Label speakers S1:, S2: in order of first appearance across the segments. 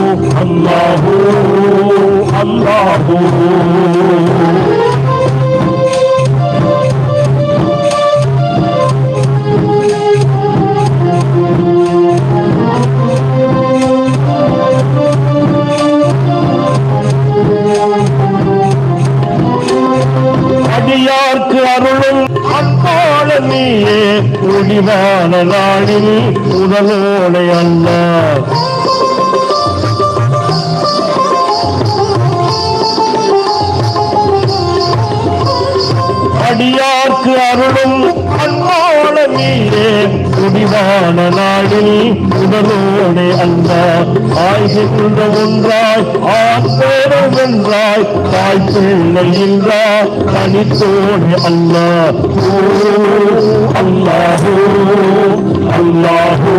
S1: அல்லாஹு அல்லாஹு அடியார்க்கு அருளும் போல நீயே ஒளிவான நாளில் உடலோடை அல்ல அடியார்க்கு அருளும் அன்போ நீரே முடிவான நாளில் உடலோடு அந்த ஆய்கின்ற ஒன்றாய் ஆத்தோடு வென்றாய் தாய் பிள்ளை இல்லா தனித்தோடு அல்ல. அல்லாஹூ அல்லாஹூ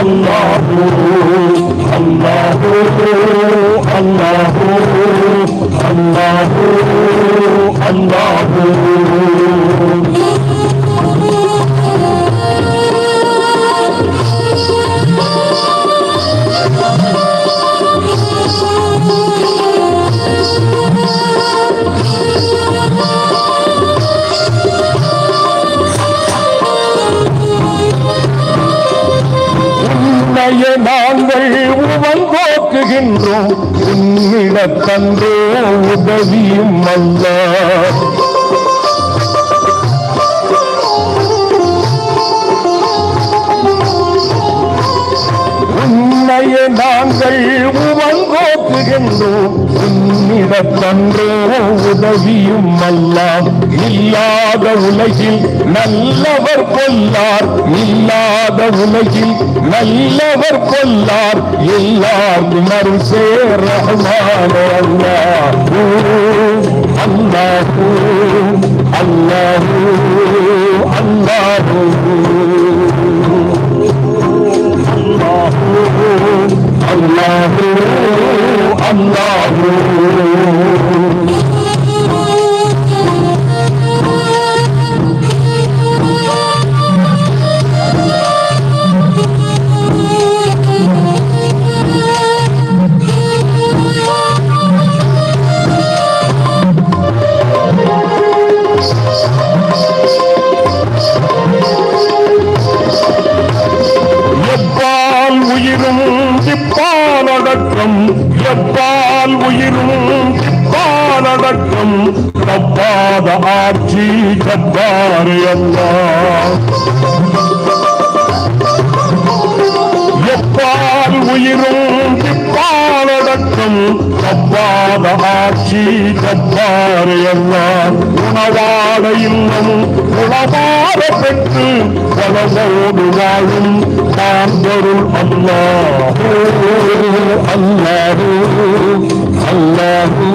S1: அல்லாஹூ அல்லாஹூ அல்லாஹூ அல்லாஹூ அல்லாஹூ அல்லாஹூ. உவங்கோக்குகின்றோம் உன்னிடத்தன்றோ உதவியும் அல்ல. உன்னைய நாங்கள் உவங்கோக்குகின்றோம் உன்னிடத்தன்றோ உதவியும் அல்லாம் இல்லாத உலகில் நல்லவர் கொல்லார். இல்லாத உலகில் நல்லவர் கொல்லார். எல்லாரும் அருள் சேர அடக்கம் தப்பாத ஆட்சி கப்பாறு அல்லாஹ் எப்பால் உயிரும் திப்பாலடக்கம் தப்பாத ஆட்சி கப்பாறு எல்லாம் உணவாட இன்னும் உணவாட பெற்று பலவோடு வாழும் தாந்தருள் அல்லாஹூ அல்லாஹூ அல்லாஹூ.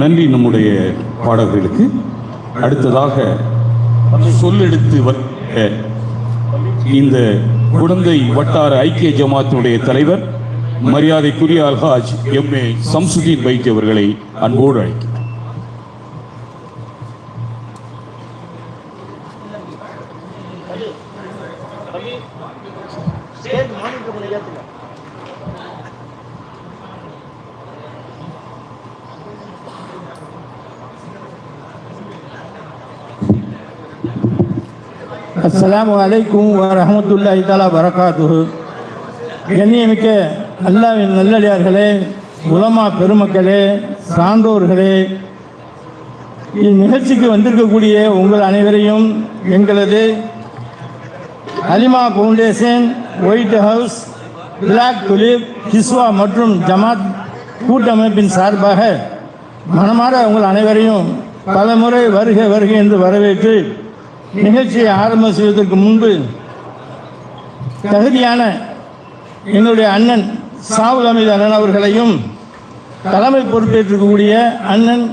S2: நன்றி நம்முடைய பாடல்களுக்கு. அடுத்ததாக சொல்லெடுத்து இந்த குழந்தை வட்டார ஐக்கிய ஜமாத்தினுடைய தலைவர் மரியாதைக்குரிய அல்ஹாஜ் எம் ஏ சம்சுதீன் வைத்தி அவர்களை அன்போடு அழைக்கிறேன்.
S3: அஸ்ஸலாமு அலைக்கும் வரஹமத்துல்லாஹி தஆலா வரகாத்துஹு. கண்ணியமிக்க அல்லாவின் நல்லடியார்களே உலமா பெருமக்களே சான்றோர்களே இந்நிகழ்ச்சிக்கு வந்திருக்கக்கூடிய உங்கள் அனைவரையும் எங்களது Alima foundation white house black tulip Kiswa மற்றும் ஜமாத் கூட்டமைப்பின் சார்பாக மனமாற உங்கள் அனைவரையும் பலமுறை வருக வருக என்று வரவேற்று நிகழ்ச்சியை ஆரம்ப செய்வதற்கு முன்பு தகுதியான என்னுடைய அண்ணன் சாவுல் அமீது அண்ணன் அவர்களையும் தலைமை பொறுப்பேற்றிருக்கக்கூடிய அண்ணன்